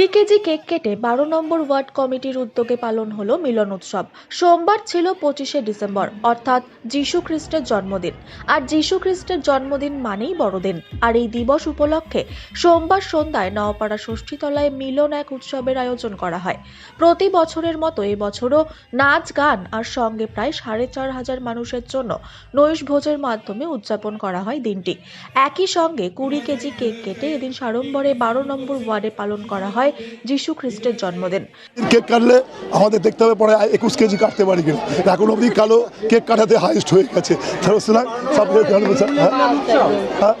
কুড়ি KG cake কেটে বারো নম্বর ওয়ার্ড কমিটির উদ্যোগে পালন হলো মিলন উৎসব সোমবার ছিল পঁচিশে ডিসেম্বর, অর্থাৎ যীশু খ্রিস্টের জন্মদিন। আর যীশু খ্রিস্টের জন্মদিন মানেই বড়দিন। আর এই দিবস উপলক্ষে সোমবার সন্ধ্যায় নওপাড়া ষষ্ঠীতলায় মিলন এক উৎসবের আয়োজন করা হয়। প্রতি বছরের মতো এবছরও নাচ, গান আর সঙ্গে প্রায় সাড়ে চার হাজার মানুষের জন্য নৈশ ভোজের মাধ্যমে উদযাপন করা হয় দিনটি। একই সঙ্গে কুড়ি কেজি কেক কেটে এদিন সাড়ম্বরে বারো নম্বর ওয়ার্ডে পালন করা হয় যীশু খ্রিস্টের জন্মদিন কেক কাটলে আমাদের দেখতে হবে পরে একুশ কেজি কাটতে পারি কিনা এখন অবধি কালো কেক কাটাতে হাইস্ট হয়ে গেছে শোনা সব হ্যাঁ? হ্যাঁ?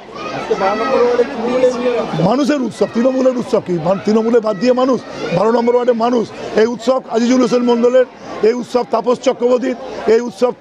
মানুষের উৎসব তৃণমূলের উৎসব কি? তৃণমূলে বাদ দিয়ে মানুষ বারো নম্বর ওয়ার্ডের মানুষ। এই উৎসব আজিজুল হোসেন মণ্ডলের এই উৎসব তাপস চক্রবর্তীর এই উৎসব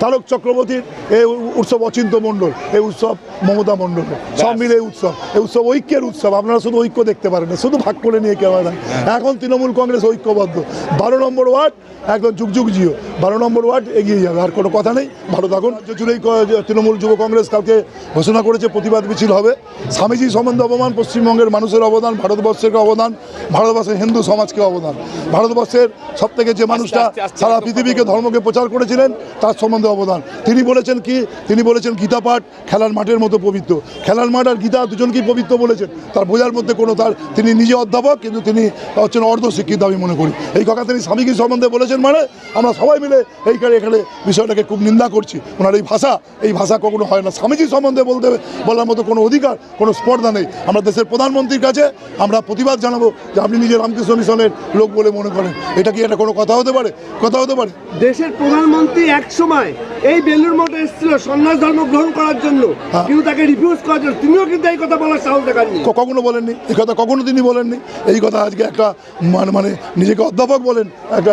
তারক চক্রবর্তীর এই উৎসব অচিন্ত মণ্ডল এই উৎসব মমতা মণ্ডলের। সব মিলে এই উৎসব। এই উৎসব ঐক্যের উৎসব। আপনারা শুধু ঐক্য দেখতে পারেন না শুধু ভাগ করে নিয়ে কেউ না। এখন তৃণমূল কংগ্রেস ঐক্যবদ্ধ। বারো নম্বর ওয়ার্ড একদম যুগ যুগ জিও। বারো নম্বর ওয়ার্ড এগিয়ে যাবে আর কোনো কথা নেই। ভালো থাকুন। রাজ্য জুড়েই তৃণমূল যুব কংগ্রেস কালকে ঘোষণা করেছে প্রতিবাদ মিছিল হবে। স্বামীজি সম্বন্ধে অবমান পশ্চিমবঙ্গের মানুষের অবদান ভারতবর্ষের অবদান ভারতবর্ষের হিন্দু সমাজকে অবদান। ভারতবর্ষের সব থেকে যে মানুষটা সারা পৃথিবীকে ধর্মকে প্রচার করেছিলেন তার সম্বন্ধে অবদান। তিনি বলেছেন কি? তিনি বলেছেন গীতা পাঠ খেলার মাঠের মতো পবিত্র। খেলার মাঠ আর গীতা দুজনকেই পবিত্র বলেছেন। তার বোঝার মধ্যে কোনো তার তিনি নিজে অধ্যাপক কিন্তু তিনি হচ্ছেন অর্ধ শিক্ষিত আমি মনে করি। এই কথা তিনি স্বামীজি সম্বন্ধে বলেছেন মানে আমরা সবাই মিলে এইখানে এখানে বিষয়টাকে খুব নিন্দা করছি। ওনার এই ভাষা এই ভাষা কখনো হয় না। স্বামীজি সম্বন্ধে বলতে বলার মতো কোনো অধিকার কোনো স্পর্ধা নেই। আমরা দেশের প্রধানমন্ত্রীর কাছে আমরা প্রতিবাদ জানাব যে আপনি নিজে রামকৃষ্ণ মিশনের লোক বলে মনে করেন। এটা কি এটা কোনো কথা হতে পারে? কথা হতে পারে। দেশের প্রধানমন্ত্রী এক সময় এই বেলুর মঠে এসেছিল সন্ন্যাস ধর্ম গ্রহণ করার জন্য। হ্যাঁ। কিন্তু তাকে রিফিউজ করার জন্য। তুমিও কিন্তু এই কথা বলার সাহস দেখাননি। কখনো বলেননি। এই কথা কখনো তিনি বলেননি। এই কথা আজকে একটা মানে মানে নিজেকে অধ্যাপক বলেন একটা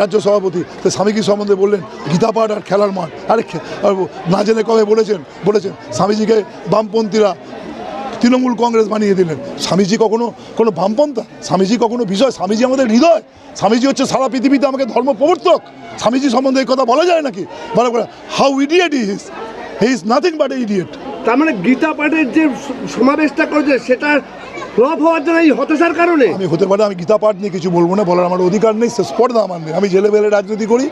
রাজ্য সভাপতি। তো স্বামীজি সম্বন্ধে বললেন? গীতা পাঠ আর খেলার মাঠ। আরে না জেনে কবে বলেছেন? বলেছেন স্বামীজিকে বামপন্থীরা তৃণমূল কংগ্রেস বানিয়ে দিলেন। স্বামীজি কখনো কোনো বামপন্থা? স্বামীজি কখনো বিষয় স্বামীজি আমাদের হৃদয়। স্বামীজি হচ্ছে সারা পৃথিবীতে আমাকে ধর্ম প্রবর্তক স্বামীজি সম্বন্ধে এই কথা বলা যায় নাকি? বলা করে how idiot is he is nothing but idiot তার মানে গীতা পাঠের যে সমাবেশটা করেছে সেটা ফ্লপ হওয়ার জন্য এই হতাশার কারণে? আমি হতে পারে আমি গীতা পাঠ নিয়ে কিছু বলব না বলার আমার অধিকার নেই সে স্পর্ধা আমার নেই। আমি জেলে বেলে রাজনীতি করি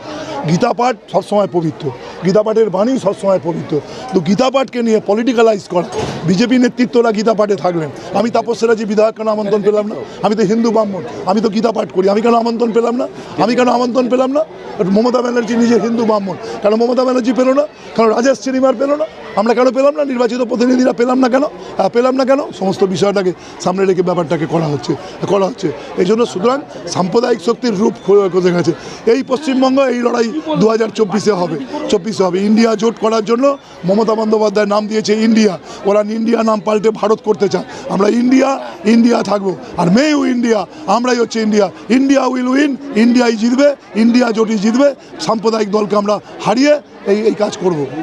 গীতা পাঠ সবসময় পবিত্র। গীতা পাঠের বাণী সবসময় পবিত্র। তো গীতা পাঠকে নিয়ে পলিটিক্যালাইজ করা। বিজেপি নেতৃত্বরা গীতা পাঠে থাকলেন। আমি তাপস সেরাজি বিধায়ক কেন আমন্ত্রণ পেলাম না? আমি তো হিন্দু ব্রাহ্মণ। আমি তো গীতা পাঠ করি। আমি কেন আমন্ত্রণ পেলাম না? আমি কেন আমন্ত্রণ পেলাম না? মমতা ব্যানার্জি নিজে হিন্দু ব্রাহ্মণ। কেন মমতা ব্যানার্জি পেল না? কেন রাজেশ শ্রীমার পেল না? আমরা কেন পেলাম না? নির্বাচিত প্রতিনিধিরা পেলাম না কেন? পেলাম না কেন? সমস্ত বিষয়টাকে সামনে রেখে ব্যাপারটাকে করা হচ্ছে করা হচ্ছে। এই জন্য সুতরাং সাম্প্রদায়িক শক্তির রূপ খুঁজে গেছে এই পশ্চিমবঙ্গ এই লড়াই দু হাজার চব্বিশে হবে চব্বিশে হবে। ইন্ডিয়া জোট করার জন্য মমতা বন্দ্যোপাধ্যায় নাম দিয়েছে ইন্ডিয়া। ওরা ইন্ডিয়া নাম পাল্টে ভারত করতে চায়। আমরা ইন্ডিয়া ইন্ডিয়া থাকব। আর মে ইউ ইন্ডিয়া, আমরাই হচ্ছে ইন্ডিয়া। ইন্ডিয়া উইল উইন, ইন্ডিয়াই জিতবে, ইন্ডিয়া জোটই জিতবে। সাম্প্রদায়িক দলকে আমরা হারিয়ে এই এই কাজ করব।